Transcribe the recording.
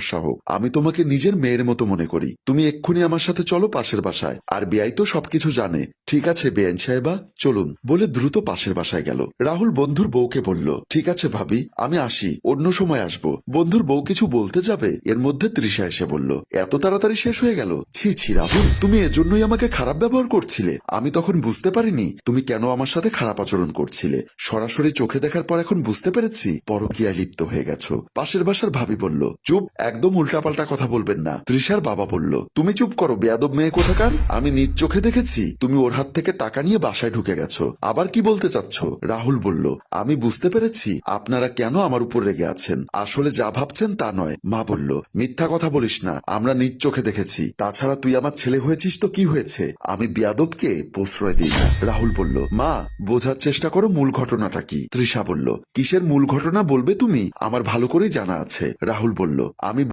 সমস্যা আমি তোমাকে নিজের মেয়ের মতো মনে করি। তুমি এক্ষুনি আমার সাথে চলো পাশের বাসায়। আর বিআই তো সবকিছু জানে। ঠিক আছে, বেআইন সাহেবা, চলুন, বলে দ্রুত পাশের বাসায় গেল। রাহুল বন্ধুর বউকে বলল, ঠিক আছে ভাবি, আমি আসি, অন্য সময় আসব। বন্ধুর বউ কিছু বলতে যাবে, এর মধ্যে তৃষা এসে বলল, এত তাড়াতাড়ি শেষ হয়ে গেল? ছি ছি, রাহুল, তুমি এজন্যই আমাকে খারাপ ব্যবহার করছিলে। আমি তখন বুঝতে পারিনি, তুমি কেন আমার সাথে খারাপ আচরণ করছিলে। সরাসরি চোখে দেখার পর এখন বুঝতে পেরেছি, পরকীয়ায় লিপ্ত হয়ে গেছো। পাশের বাসার ভাবি বলল, চুপ, একদম উল্টাপাল্টা কথা বলবেন না। তৃষার বাবা বলল, তুমি চুপ করো, বেয়াদব মেয়ে কোথাকার? আমি নিজ চোখে দেখেছি, তুমি ওর হাত থেকে টাকা নিয়ে বাসায় ঢুকে গেছো। আবার কি বলতে চাচ্ছ? রাহুল বলল, আমি বুঝতে পেরেছি। আপনারা কেন আমার উপর রেগে আছেন? আসলে যা ভাবছেন তা নয়। মা বলল, মিথ্যা কথা বলিস না। আমরা নিজ চোখে দেখেছি। তাছাড়া তুই আমার ছেলে হয়েছিস তো কি হয়েছে? আমি বিয়াদবকে প্রশ্রয় দিই না। রাহুল বলল, মা, বোঝার চেষ্টা করো মূল ঘটনাটা কি? তৃষা বলল, কিসের মূল ঘটনা বলবে তুমি? আমার ভালো করেই জানা আছে। রাহুল বলল, আমি